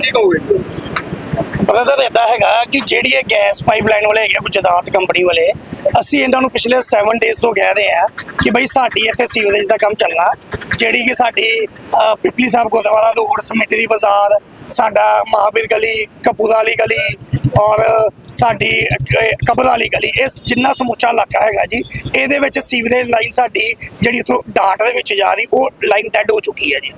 ਕੀ ਕਹੋਗੇ ਬ੍ਰਦਰ ਇਦਾਂ ਹੈਗਾ ਕਿ ਜਿਹੜੀ ਇਹ ਗੈਸ ਪਾਈਪਲਾਈਨ ਵਾਲੇ ਹੈਗੇ ਆ, ਗੁਜਰਾਤ ਕੰਪਨੀ ਵਾਲੇ ਅਸੀਂ ਇਹਨਾਂ ਨੂੰ ਪਿਛਲੇ 7 ਡੇਜ਼ ਤੋਂ ਕਹਿ ਰਹੇ ਆ ਕਿ ਬਈ ਸਾਡੀ ਇੱਥੇ ਸੀਵਰੇਜ ਦਾ ਕੰਮ ਚੱਲਣਾ। ਜਿਹੜੀ ਕਿ ਸਾਡੀ ਪਿਪਲੀ ਸਾਹਿਬ ਗੁਰਦੁਆਰਾ ਰੋਡ ਸਮਿਤੀ ਦੀ ਬਾਜ਼ਾਰ ਸਾਡਾ ਮਹਾਵੀਰ ਗਲੀ ਕਪੂਰਾ ਵਾਲੀ ਗਲੀ ਔਰ ਸਾਡੀ ਕਬਰ ਵਾਲੀ ਗਲੀ ਇਹ ਜਿੰਨਾ ਸਮੁੱਚਾ ਇਲਾਕਾ ਹੈਗਾ ਜੀ ਇਹਦੇ ਵਿੱਚ ਸੀਵਰੇਜ ਲਾਈਨ ਸਾਡੀ ਜਿਹੜੀ ਤੋਂ ਡਾਟ ਦੇ ਵਿੱਚ ਜਾ ਰਹੀ ਉਹ ਲਾਈਨ ਡੈਡ ਹੋ ਚੁੱਕੀ ਹੈ ਜੀ।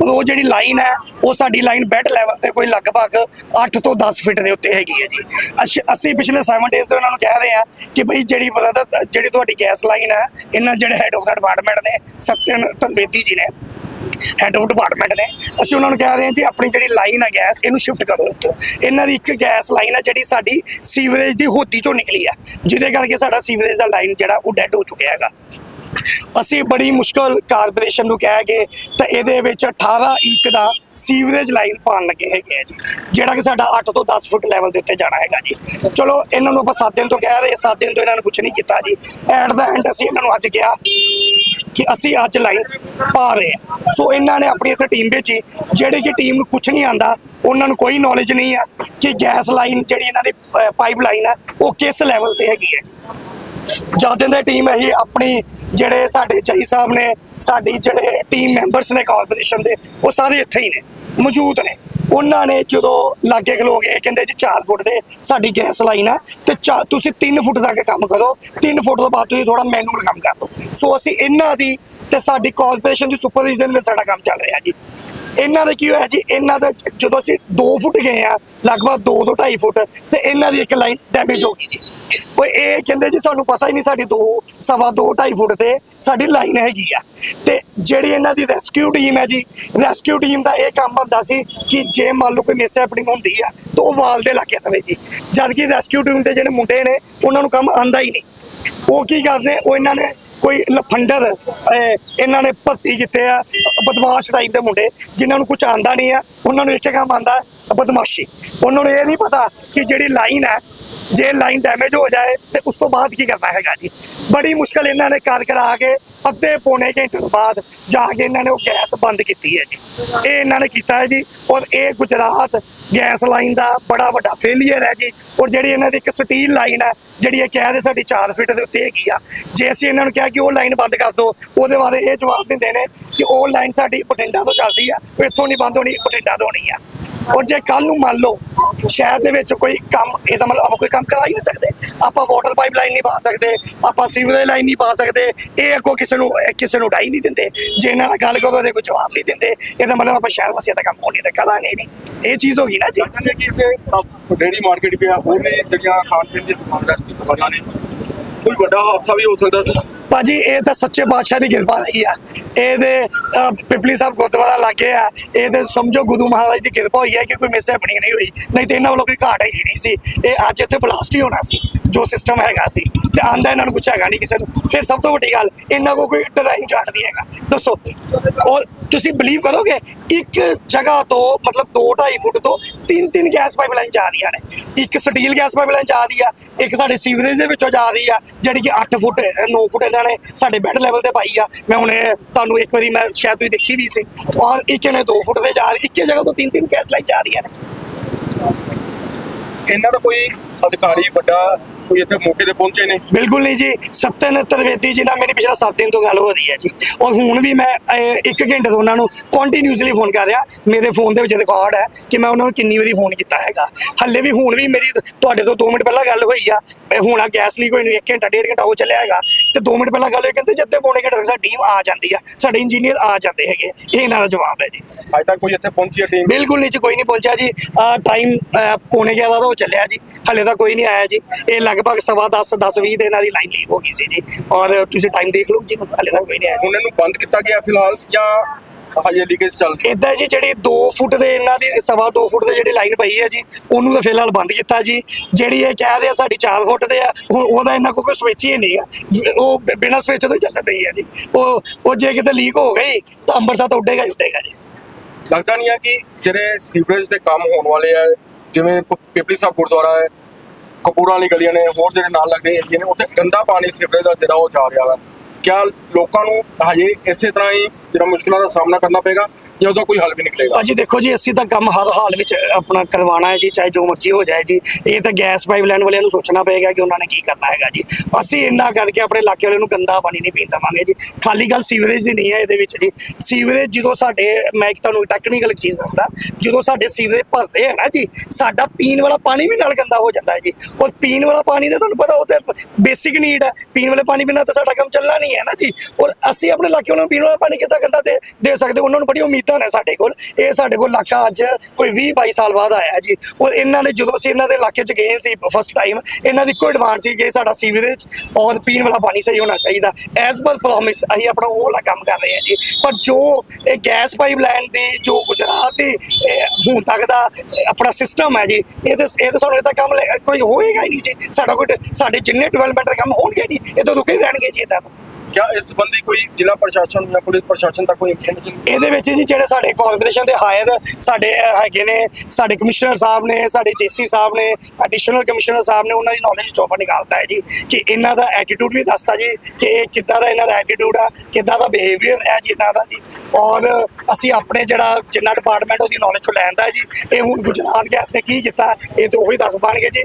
ਉਹ ਜਿਹੜੀ ਲਾਈਨ ਹੈ ਉਹ ਸਾਡੀ ਲਾਈਨ ਬੈੱਡ ਲੈਵਲ ਤੇ ਕੋਈ ਲਗਭਗ 8 ਤੋਂ 10 ਫਿਟ ਦੇ ਉੱਤੇ ਹੈਗੀ ਹੈ ਜੀ। ਅਸ਼- ਅਸੀਂ ਪਿਛਲੇ 7 ਡੇਜ਼ ਤੋਂ ਉਹਨਾਂ ਨੂੰ ਕਹਿ ਰਹੇ ਆ ਕਿ ਭਈ ਜਿਹੜੀ brother, ਜਿਹੜੀ ਤੁਹਾਡੀ ਗੈਸ ਲਾਈਨ ਹੈ ਇਹਨਾਂ ਜਿਹੜੇ ਹੈਡ ਆਫ ਦਾ ਡਿਪਾਰਟਮੈਂਟ ਨੇ ਸਤਿਨ ਤਨਵੇਦੀ ਜੀ ਨੇ ਹੈਡ ਆਫ ਡਿਪਾਰਟਮੈਂਟ ਨੇ, ਅਸੀਂ ਉਹਨਾਂ ਨੂੰ ਕਹਿ ਰਹੇ ਹਾਂ ਜੀ, ਆਪਣੀ ਜਿਹੜੀ ਲਾਈਨ ਹੈ ਗੈਸ ਇਹਨੂੰ ਸ਼ਿਫਟ ਕਰੋ ਇੱਥੋਂ। ਇਹਨਾਂ ਦੀ ਇੱਕ ਗੈਸ ਲਾਈਨ ਹੈ ਜਿਹੜੀ ਸਾਡੀ ਸੀਵਰੇਜ ਦੀ ਹੋਦੀ ਚੋਂ ਨਿਕਲੀ ਹੈ ਜਿਹਦੇ ਕਰਕੇ ਸਾਡਾ ਸੀਵਰੇਜ ਦਾ ਲਾਈਨ ਜਿਹੜਾ ਉਹ ਡੈਡ ਹੋ ਚੁੱਕਿਆ ਹੈਗਾ। ਅਸੀਂ ਬੜੀ ਮੁਸ਼ਕਲ ਕਾਰਪੋਰੇਸ਼ਨ ਨੂੰ ਕਹਿ ਕੇ ਤਾਂ ਇਹਦੇ ਵਿੱਚ 18 ਇੰਚ ਦਾ ਸੀਵਰੇਜ ਲਾਈਨ ਪਾਉਣ ਲੱਗੇ ਹੈਗੇ ਆ ਜੀ। ਜਿਹੜਾ ਕਿ ਸਾਡਾ 8 ਤੋਂ 10 ਫੁੱਟ ਲੈਵਲ ਦੇ ਉੱਤੇ ਜਾਣਾ ਹੈਗਾ ਜੀ। ਚਲੋ, ਇਹਨਾਂ ਨੂੰ ਆਪਾਂ 7 ਦਿਨ ਤੋਂ ਕਹਿ ਰਹੇ 7 ਦਿਨ ਤੋਂ ਇਹਨਾਂ ਨੇ ਕੁਝ ਨਹੀਂ ਕੀਤਾ ਜੀ। ਐਟ ਦਾ ਐਂਡ ਅਸੀਂ ਇਹਨਾਂ ਨੂੰ ਅੱਜ ਕਿਹਾ ਕਿ ਅਸੀਂ ਅੱਜ ਲਾਈਨ ਪਾ ਰਹੇ ਹਾਂ। ਸੋ ਇਹਨਾਂ ਨੇ ਆਪਣੀ ਇੱਥੇ ਟੀਮ ਭੇਜੀ। ਜਿਹੜੀ ਕਿ ਟੀਮ ਨੂੰ ਕੁਝ ਨਹੀਂ ਆਂਦਾ, ਉਹਨਾਂ ਨੂੰ ਕੋਈ ਨੌਲੇਜ ਨਹੀਂ ਆ ਕਿ ਗੈਸ ਲਾਈਨ ਜਿਹੜੀ ਇਹਨਾਂ ਦੀ ਪਾਈਪ ਲਾਈਨ ਆ, ਉਹ ਕਿਸ ਲੈਵਲ ਤੇ ਹੈਗੀ ਹੈ ਜੀ। ਜਦ ਟੀਮ ਹੈ ਇਹ ਆਪਣੀ ਜਿਹੜੇ ਸਾਡੇ ਚਾਈ ਸਾਹਿਬ ਨੇ, ਸਾਡੀ ਜਿਹੜੇ ਟੀਮ ਮੈਂਬਰਸ ਨੇ ਕਾਰਪੋਰੇਸ਼ਨ ਦੇ, ਉਹ ਸਾਰੇ ਇੱਥੇ ਹੀ ਨੇ, ਮੌਜੂਦ ਨੇ। ਉਹਨਾਂ ਨੇ ਜਦੋਂ ਲਾਗੇ ਖਲੋ ਗਏ ਕਹਿੰਦੇ ਜੀ 4 ਫੁੱਟ ਦੇ ਸਾਡੀ ਗੈਸ ਲਾਈਨ ਆ ਤੇ ਚਾ- ਤੁਸੀਂ 3 ਫੁੱਟ ਤੱਕ ਕੰਮ ਕਰੋ 3 ਫੁੱਟ ਤੋਂ ਬਾਅਦ ਤੁਸੀਂ ਥੋੜਾ ਮੈਨੂਅਲ ਕੰਮ ਕਰ ਲਓ। ਸੋ ਅਸੀਂ ਇਹਨਾਂ ਦੀ ਤੇ ਸਾਡੀ ਕਾਰਪੋਰੇਸ਼ਨ ਦੀ ਸੁਪਰਵਿਜ਼ਨ ਵਿੱਚ ਸਾਡਾ ਕੰਮ ਚੱਲ ਰਿਹਾ ਜੀ। ਇਹਨਾਂ ਦਾ ਕੀ ਹੋਇਆ ਜੀ? ਇਹਨਾਂ ਦਾ ਜਦੋਂ ਅਸੀਂ 2 ਫੁੱਟ ਗਏ ਆ, ਲਗਭਗ 2 ਤੋਂ 2.5 ਫੁੱਟ, ਤੇ ਇਹਨਾਂ ਦੀ ਇੱਕ ਲਾਈਨ ਡੈਮੇਜ ਹੋ ਗਈ ਜੀ। ਉਹ ਇਹ ਕਹਿੰਦੇ ਜੀ ਸਾਨੂੰ ਪਤਾ ਹੀ ਨਹੀਂ ਸਾਡੀ ਦੋ, ਸਵਾ 2 2.5 ਫੁੱਟ ਤੇ ਸਾਡੀ ਲਾਈਨ ਹੈਗੀ ਆ। ਤੇ ਜਿਹੜੀ ਇਹਨਾਂ ਦੀ ਰੈਸਕਿਊ ਟੀਮ ਹੈ ਜੀ ਰੈਸਕਿਊ ਟੀਮ ਦਾ ਇਹ ਕੰਮ ਹੁੰਦਾ ਸੀ ਕਿ ਜੇ ਮੰਨ ਲਓ ਕੋਈ ਮਿਸ ਹੈਪਨਿੰਗ ਹੁੰਦੀ ਆ, ਤਾਂ ਉਹ ਵਾਲ ਦੇ ਲੱਗੇ ਤਵੇ ਜੀ। ਜਦ ਕਿ ਰੈਸਕਿਊ ਟੀਮ ਦੇ ਜਿਹੜੇ ਮੁੰਡੇ ਨੇ, ਉਹਨਾਂ ਨੂੰ ਕੰਮ ਆਂਦਾ ਹੀ ਨਹੀਂ। ਉਹ ਕੀ ਕਰਦੇ, ਉਹ ਇਹਨਾਂ ਨੇ ਕੋਈ ਲਫੰਡਰ ਇਹਨਾਂ ਨੇ ਭਰਤੀ ਕੀਤੇ ਆ, ਬਦਮਾਸ਼ ਟਾਈਪ ਦੇ ਮੁੰਡੇ, ਜਿਨ੍ਹਾਂ ਨੂੰ ਕੁਝ ਆਂਦਾ ਨਹੀਂ ਆ, ਉਹਨਾਂ ਨੂੰ ਇੱਕ ਕੰਮ ਆਂਦਾ ਬਦਮਾਸ਼ੀ। ਉਹਨਾਂ ਨੂੰ ਇਹ ਨਹੀਂ ਪਤਾ ਕਿ ਜਿਹੜੀ ਲਾਈਨ ਹੈ ਜੇ ਲਾਈਨ ਡੈਮੇਜ ਹੋ ਜਾਏ ਤੇ ਉਸ ਤੋਂ ਬਾਅਦ ਕੀ ਕਰਨਾ ਹੈਗਾ ਜੀ? ਬੜੀ ਮੁਸ਼ਕਲ ਇਹਨਾਂ ਨੇ ਕਰ ਕਰਾ ਕੇ ਅੱਧੇ ਪੌਣੇ ਘੰਟੇ ਤੋਂ ਬਾਅਦ ਜਾ ਕੇ ਇਹਨਾਂ ਨੇ ਉਹ ਗੈਸ ਬੰਦ ਕੀਤੀ ਹੈ ਜੀ। ਇਹ ਇਹਨਾਂ ਨੇ ਕੀਤਾ ਹੈ ਜੀ ਔਰ ਇਹ ਗੁਜਰਾਤ ਗੈਸ ਲਾਈਨ ਦਾ ਬੜਾ ਵੱਡਾ ਫੇਲੀਅਰ ਹੈ ਜੀ। ਔਰ ਜਿਹੜੀ ਇਹਨਾਂ ਦੀ ਇੱਕ ਸਟੀਲ ਲਾਈਨ ਹੈ, ਜਿਹੜੀ ਇਹ ਕਹਿ ਦੇ ਸਾਡੀ 4 ਫੀਟ ਦੇ ਉੱਤੇ ਹੈਗੀ ਆ, ਜੇ ਅਸੀਂ ਇਹਨਾਂ ਨੂੰ ਕਿਹਾ ਕਿ ਉਹ ਲਾਈਨ ਬੰਦ ਕਰ ਦਿਓ ਉਹਦੇ ਬਾਰੇ ਇਹ ਜਵਾਬ ਦਿੰਦੇ ਨੇ ਕਿ ਉਹ ਲਾਈਨ ਸਾਡੀ ਬਠਿੰਡਾ ਤੋਂ ਚੱਲਦੀ ਆ, ਉਹ ਇੱਥੋਂ ਨਹੀਂ ਬੰਦ ਹੋਣੀ, ਬਠਿੰਡਾ ਤੋਂ ਹੋਣੀ ਆ। ਔਰ ਜੇ ਕੱਲ ਨੂੰ ਮੰਨ ਲਓ ਸ਼ਹਿਰ ਦੇ ਵਿੱਚ ਕੋਈ ਕੰਮ ਇਹਦਾ ਮਤਲਬ ਆਪਾਂ ਕੋਈ ਕੰਮ ਕਰਾ ਹੀ ਨਹੀਂ ਸਕਦੇ। ਆਪਾਂ ਵਾਟਰ ਪਾਈਪ ਲਾਈਨ ਨਹੀਂ ਪਾ ਸਕਦੇ, ਆਪਾਂ ਸੀਵਰੇਜ ਲਾਈਨ ਨਹੀਂ ਪਾ ਸਕਦੇ। ਇਹ ਅੱਗੋਂ ਕਿਸੇ ਨੂੰ, ਇਹ ਕਿਸੇ ਨੂੰ ਡਾਈ ਨਹੀਂ ਦਿੰਦੇ। ਜੇ ਇਹਨਾਂ ਨਾਲ ਗੱਲ ਕਰੋ ਤੇ ਕੋਈ ਜਵਾਬ ਨਹੀਂ ਦਿੰਦੇ। ਇਹਦਾ ਮਤਲਬ ਆਪਾਂ ਸ਼ਹਿਰ ਵਾਸੀਆਂ ਦਾ ਕੰਮ ਹੋਣੀ ਤੇ ਕਰਾਂਗੇ ਨਹੀਂ ਇਹ ਚੀਜ਼ ਹੋ ਗਈ ਨਾ ਜੀ। ਡੇਰੀ ਮਾਰਕੀਟ ਪਿਆ, ਹੋਰ ਵੀ ਜਿਹੜੀਆਂ ਖਾਣ ਪੀਣ ਦੀਆਂ ਦੁਕਾਨਾਂ ਨੇ ਕੋਈ ਵੱਡਾ ਹਾਦਸਾ ਵੀ ਹੋ ਸਕਦਾ ਸੀ? ਭਾਜੀ ਇਹ ਤਾਂ ਸੱਚੇ ਪਾਤਸ਼ਾਹ ਦੀ ਕਿਰਪਾ ਰਹੀ ਆ। ਇਹਦੇ ਅਹ, ਪਿਪਲੀ ਸਾਹਿਬ ਗੁਰਦੁਆਰਾ ਲੱਗੇ ਆ। ਇਹਦੇ ਸਮਝੋ ਗੁਰੂ ਮਹਾਰਾਜ ਦੀ ਕਿਰਪਾ ਹੋਈ ਹੈ ਕਿ ਕੋਈ ਮਿਸ ਹੈਪਨਿੰਗ ਨਹੀਂ ਹੋਈ। ਨਹੀਂ ਤੇ ਇਹਨਾਂ ਵੱਲੋਂ ਕੋਈ ਘਾਟ ਹੀ ਨਹੀਂ ਸੀ। ਇਹ ਅੱਜ ਇੱਥੇ ਬਲਾਸਟ ਹੀ ਹੋਣਾ ਸੀ ਜੋ ਸਿਸਟਮ ਹੈਗਾ ਸੀ। ਤੇ ਆਂਦਾ ਇਹਨਾਂ ਨੂੰ ਕੁਛ ਹੈਗਾ ਨਹੀਂ ਕਿਸੇ ਨੂੰ। ਫਿਰ ਸਭ ਤੋਂ ਵੱਡੀ ਗੱਲ ਇਹਨਾਂ ਕੋ ਕੋਈ ਡਿਜ਼ਾਈਨ ਚਾਰਟ ਨਹੀਂ ਹੈਗਾ। ਦੱਸੋ ਔਰ ਤੁਸੀਂ ਬਲੀਵ ਕਰੋਗੇ, ਇੱਕ ਜਗ੍ਹਾ ਤੋਂ ਮਤਲਬ 2.5 ਫੁੱਟ ਤੋਂ ਤਿੰਨ ਤਿੰਨ ਗੈਸ ਪਾਈਪਲਾਈਨ ਜਾ ਰਹੀਆਂ ਨੇ। ਇੱਕ ਸਟੀਲ ਗੈਸ ਪਾਈਪਲਾਈਨ ਜਾ ਰਹੀ ਆ, ਇੱਕ ਸਾਡੇ ਸੀਵਰੇਜ ਦੇ ਵਿੱਚੋਂ ਜਾ ਰਹੀ ਆ, ਜਿਹੜੀ ਕਿ 8 ਫੁੱਟ 9 ਫੁੱਟ ਇਹਨਾਂ ਨੇ ਸਾਡੇ ਬੈੱਡ ਲੈਵਲ ਤੇ ਪਾਈ ਆ। ਮੈਂ ਹੁਣ ਤੁਹਾਨੂੰ ਇੱਕ ਵਾਰੀ ਮੈਂ ਸ਼ਾਇਦ ਤੁਸੀਂ ਦੇਖੀ ਵੀ ਸੀ। ਔਰ ਇੱਕ ਨੇ 2 ਫੁੱਟ ਤੇ ਜਾ ਰਹੀ, ਇੱਕੇ ਜਗ੍ਹਾ ਤੋਂ ਤਿੰਨ ਤਿੰਨ ਗੈਸ ਲਾਈਨ ਜਾ ਰਹੀਆਂ ਨੇ। ਇਹਨਾਂ ਦਾ ਕੋਈ ਅਧਿਕਾਰੀ ਵੱਡਾ ਕੋਈ ਇੱਥੇ ਮੌਕੇ ਤੇ ਪਹੁੰਚੇ ਨੇ? ਬਿਲਕੁਲ ਨਹੀਂ ਜੀ ਸਤਨ ਤ੍ਰਿਵੇਦੀ ਜੀ ਨਾਲ ਮੇਰੀ ਪਿਛਲਾ 7 ਦਿਨ ਤੋਂ ਗੱਲ ਹੋ ਰਹੀ ਹੈ ਜੀ। ਔਰ ਹੁਣ ਵੀ ਮੈਂ ਅਹ, ਇੱਕ ਘੰਟੇ ਤੋਂ ਉਹਨਾਂ ਨੂੰ ਕੰਟੀਨਿਊਸਲੀ ਫੋਨ ਕਰ ਰਿਹਾ। ਮੇਰੇ ਫੋਨ ਦੇ ਵਿੱਚ ਰਿਕਾਰਡ ਹੈ ਕਿ ਮੈਂ ਉਹਨਾਂ ਨੂੰ ਕਿੰਨੀ ਵਾਰੀ ਫੋਨ ਕੀਤਾ ਹੈਗਾ। ਹੱਲੇ ਵੀ ਹੁਣ ਵੀ ਮੇਰੀ ਤੁਹਾਡੇ ਤੋਂ 2 ਮਿੰਟ ਪਹਿਲਾਂ ਗੱਲ ਹੋਈ ਆ। ਹੁਣ ਆ ਗੈਸ ਲੀਕ ਹੋਈ ਨੂੰ 1 ਘੰਟਾ ਡੇਢ ਘੰਟਾ ਹੋ ਚੱਲਿਆ ਹੈਗਾ। ਤੇ 2 ਮਿੰਟ ਪਹਿਲਾਂ ਗੱਲ ਹੋਈ ਕਹਿੰਦੇ ਜਦ ਪੌਣੇ ਘੰਟੇ ਤੱਕ ਸਾਡੀ ਟੀਮ ਆ ਜਾਂਦੀ ਆ। ਸਾਡੇ ਇੰਜੀਨੀਅਰ ਆ ਜਾਂਦੇ ਹੈਗੇ। ਇਹ ਇਹਨਾਂ ਦਾ ਜਵਾਬ ਹੈ ਜੀ। ਅੱਜ ਤੱਕ ਕੋਈ ਇੱਥੇ ਪਹੁੰਚੀ ਹੈ ਟੀਮ ਬਿਲਕੁਲ ਨਹੀਂ ਜੀ ਕੋਈ ਨਹੀਂ ਪਹੁੰਚਿਆ ਜੀ। ਟਾਈਮ ਪੌਣੇ 11 ਦਾ ਹੋ ਚੱਲਿਆ ਜੀ। ਹਲੇ ਤਾਂ ਕੋਈ ਨਹੀਂ ਆਇਆ ਜੀ। ਇਹ ਲਗਭਗ ਸਵਾ 10 10 20 ਦੇ ਇਹਨਾਂ ਦੀ ਲਾਈਨ ਲੀਕ ਹੋ ਗਈ ਸੀ ਜੀ। ਔਰ ਤੁਸੀਂ ਟਾਈਮ ਦੇਖ ਲਓ ਜੀ ਹਲੇ ਤਾਂ ਕੋਈ ਨਹੀਂ ਆਇਆ ਹੁਣ ਇਹਨੂੰ ਬੰਦ ਕੀਤਾ ਗਿਆ ਫਿਲਹਾਲ ਜਾਂ ਹਜੇ ਲੀਕੇਜ ਚੱਲ ਰਹੀ ਹੈ? ਇਦਾਂ ਜੀ ਜਿਹੜੀ 2 ਫੁੱਟ ਦੇ ਇਹਨਾਂ ਦੀ ਸਵਾ 2 ਫੁੱਟ ਦੇ ਜਿਹੜੀ ਲਾਈਨ ਪਈ ਹੈ ਜੀ ਉਹਨੂੰ ਤਾਂ ਫਿਲਹਾਲ ਬੰਦ ਕੀਤਾ ਜੀ। ਜਿਹੜੀ ਇਹ ਕਹਿ ਰਹੇ ਆ ਸਾਡੀ 4 ਫੁੱਟ ਦੇ ਆ ਹੁਣ ਉਹਦਾ ਇਹਨਾਂ ਕੋਲ ਕੋਈ ਸਵਿਚ ਹੀ ਨਹੀਂਗਾ ਉਹ ਬਿ- ਬਿਨਾਂ ਸਵਿਚ ਤੋਂ ਹੀ ਚੱਲਣ ਰਹੀ ਹੈ ਜੀ। ਉਹ ਉਹ ਜੇ ਕਿਤੇ ਲੀਕ ਹੋ ਗਈ ਤਾਂ ਅੰਮ੍ਰਿਤਸਰ ਤਾਂ ਉੱਡੇਗਾ ਹੀ ਉੱਡੇਗਾ ਜੀ। ਲੱਗਦਾ ਨਹੀਂ ਹੈ ਕਿ ਜਿਹੜੇ ਸੀਵਰੇਜ ਦੇ ਕੰਮ ਹੋਣ ਵਾਲੇ ਆ ਜਿਵੇਂ ਪਿਪਲੀ ਸਾਹਿਬ ਗੁਰਦੁਆਰਾ ਹੈ ਕਪੂਰਾਂ ਵਾਲੀ ਗਲੀਆਂ ਨੇ, ਹੋਰ ਜਿਹੜੇ ਨਾਲ ਲੱਗਦੇ ਏਰੀਏ ਨੇ, ਉੱਥੇ ਗੰਦਾ ਪਾਣੀ ਸਿਵਰੇ ਦਾ ਜਿਹੜਾ ਉਹ ਜਾ ਰਿਹਾ ਵਾ। ਕਿਆ ਲੋਕਾਂ ਨੂੰ ਹਜੇ ਇਸੇ ਤਰ੍ਹਾਂ ਹੀ ਜਿਹੜਾ ਮੁਸ਼ਕਲਾਂ ਦਾ ਸਾਹਮਣਾ ਕਰਨਾ ਪਏਗਾ? ਜਾਂ ਉਹਦਾ ਕੋਈ ਹੱਲ ਵੀ ਨਿਕਲੇਗਾ। ਭਾਜੀ ਦੇਖੋ ਜੀ, ਅਸੀਂ ਤਾਂ ਕੰਮ ਹਰ ਹਾਲ ਵਿੱਚ ਆਪਣਾ ਕਰਵਾਉਣਾ ਹੈ ਜੀ, ਚਾਹੇ ਜੋ ਮਰਜ਼ੀ ਹੋ ਜਾਏ ਜੀ। ਇਹ ਤਾਂ ਗੈਸ ਪਾਈਪਲਾਈਨ ਵਾਲਿਆਂ ਨੂੰ ਸੋਚਣਾ ਪਏਗਾ ਕਿ ਉਹਨਾਂ ਨੇ ਕੀ ਕਰਨਾ ਹੈਗਾ ਜੀ। ਅਸੀਂ ਇੰਨਾ ਕਰਕੇ ਆਪਣੇ ਇਲਾਕੇ ਵਾਲਿਆਂ ਨੂੰ ਗੰਦਾ ਪਾਣੀ ਨਹੀਂ ਪੀਣ ਦੇਵਾਂਗੇ ਜੀ। ਖਾਲੀ ਗੱਲ ਸੀਵਰੇਜ ਦੀ ਨਹੀਂ ਹੈ ਇਹਦੇ ਵਿੱਚ ਜੀ। ਸੀਵਰੇਜ ਜਦੋਂ ਸਾਡੇ, ਮੈਂ ਇੱਕ ਤੁਹਾਨੂੰ ਟੈਕਨੀਕਲ ਚੀਜ਼ ਦੱਸਦਾ, ਜਦੋਂ ਸਾਡੇ ਸੀਵਰੇਜ ਭਰਦੇ ਹੈ ਨਾ ਜੀ, ਸਾਡਾ ਪੀਣ ਵਾਲਾ ਪਾਣੀ ਵੀ ਨਾਲ ਗੰਦਾ ਹੋ ਜਾਂਦਾ ਹੈ ਜੀ। ਔਰ ਪੀਣ ਵਾਲਾ ਪਾਣੀ ਦਾ ਤੁਹਾਨੂੰ ਪਤਾ ਉਹ ਤੇ ਬੇਸਿਕ ਨੀਡ ਹੈ। ਪੀਣ ਵਾਲੇ ਪਾਣੀ ਬਿਨਾਂ ਤਾਂ ਸਾਡਾ ਕੰਮ ਚੱਲਣਾ ਨਹੀਂ ਹੈ ਨਾ ਜੀ। ਔਰ ਅਸੀਂ ਆਪਣੇ ਇਲਾਕੇ ਵਾਲਿਆਂ ਨੂੰ ਪੀਣ ਵਾਲਾ ਪਾਣੀ ਕਿੱਦਾਂ ਗੰਦਾ ਦੇ ਦੇ ਸਕਦੇ? ਉਹਨਾਂ ਨੂੰ ਬੜੀ ਉਮੀਦ ਨੇ ਸਾਡੇ ਕੋਲ, ਇਹ ਸਾਡੇ ਕੋਲ ਇਲਾਕਾ ਅੱਜ ਕੋਈ 20 22 ਸਾਲ ਬਾਅਦ ਆਇਆ ਜੀ। ਔਰ ਇਹਨਾਂ ਨੇ ਜਦੋਂ ਅਸੀਂ ਇਹਨਾਂ ਦੇ ਇਲਾਕੇ 'ਚ ਗਏ ਸੀ ਫਸਟ ਟਾਈਮ ਇਹਨਾਂ ਦੀ ਕੋਈ ਡਿਮਾਂਡ ਸੀ ਕਿ ਸਾਡਾ ਸੀਵਰੇਜ ਔਰ ਪੀਣ ਵਾਲਾ ਪਾਣੀ ਸਹੀ ਹੋਣਾ ਚਾਹੀਦਾ। ਐਸ ਪਰ ਪ੍ਰੋਮਿਸ ਅਸੀਂ ਆਪਣਾ ਉਹ ਵਾਲਾ ਕੰਮ ਕਰ ਰਹੇ ਹਾਂ ਜੀ। ਪਰ ਜੋ ਇਹ ਗੈਸ ਪਾਈਪਲਾਈਨ ਦੀ, ਜੋ ਗੁਜਰਾਤ ਦੀ ਹੁਣ ਤੱਕ ਦਾ ਆਪਣਾ ਸਿਸਟਮ ਹੈ ਜੀ, ਇਹ ਤੇ, ਇਹ ਤਾਂ ਸਾਨੂੰ ਇਹਦਾ ਕੰਮ ਲੈ- ਕੋਈ ਹੋਏਗਾ ਹੀ ਨਹੀਂ ਜੀ। ਸਾਡਾ ਕੋਈ ਸਾਡੇ ਜਿੰਨੇ ਡਿਵੈਲਪਮੈਂਟ ਦੇ ਕੰਮ ਹੋਣਗੇ ਨਹੀਂ ਇਹ ਤਾਂ ਰੁਕੇ ਰਹਿਣਗੇ ਜੀ ਇਦਾਂ ਤਾਂ। ਕਿਆ ਇਸ ਸੰਬੰਧੀ ਕੋਈ ਜ਼ਿਲ੍ਹਾ ਪ੍ਰਸ਼ਾਸਨ ਜਾਂ ਪੁਲਿਸ ਪ੍ਰਸ਼ਾਸਨ ਦਾ ਕੋਈ ਇਨਫੋਰਮੇਸ਼ਨ ਇਹਦੇ ਵਿੱਚ ਜੀ ਜਿਹੜੇ ਸਾਡੇ ਕਾਰਪੋਰੇਸ਼ਨ ਦੇ ਹਾਇਰ ਸਾਡੇ ਹੈਗੇ ਨੇ, ਸਾਡੇ ਕਮਿਸ਼ਨਰ ਸਾਹਿਬ ਨੇ, ਸਾਡੇ ਜੇਸੀ ਸਾਹਿਬ ਨੇ ਐਡੀਸ਼ਨਲ ਕਮਿਸ਼ਨਰ ਸਾਹਿਬ ਨੇ, ਉਹਨਾਂ ਦੀ ਨੌਲੇਜ ਚੋਂ ਆਪਾਂ ਨਿਕਾਲਤਾ ਹੈ ਜੀ ਕਿ ਇਹਨਾਂ ਦਾ ਐਟੀਟਿਊਡ ਵੀ ਦੱਸਤਾ ਜੀ ਕਿ ਇਹ ਕਿੱਦਾਂ ਦਾ ਇਹਨਾਂ ਦਾ ਐਟੀਟਿਊਡ ਆ, ਕਿੱਦਾਂ ਦਾ ਬਿਹੇਵੀਅਰ ਹੈ ਜੀ ਇਹਨਾਂ ਦਾ ਜੀ। ਔਰ ਅਸੀਂ ਆਪਣੇ ਜਿਹੜਾ ਜਿੰਨਾ ਡਿਪਾਰਟਮੈਂਟ ਉਹਦੀ ਨੌਲੇਜ ਚੋਂ ਲੈਂਦਾ ਜੀ। ਇਹ ਹੁਣ ਗੁਜਰਾਤ ਗੈਸ ਨੇ ਕੀ ਕੀਤਾ, ਇਹ ਤਾਂ ਉਹੀ ਦੱਸ ਪਾਣਗੇ ਜੀ।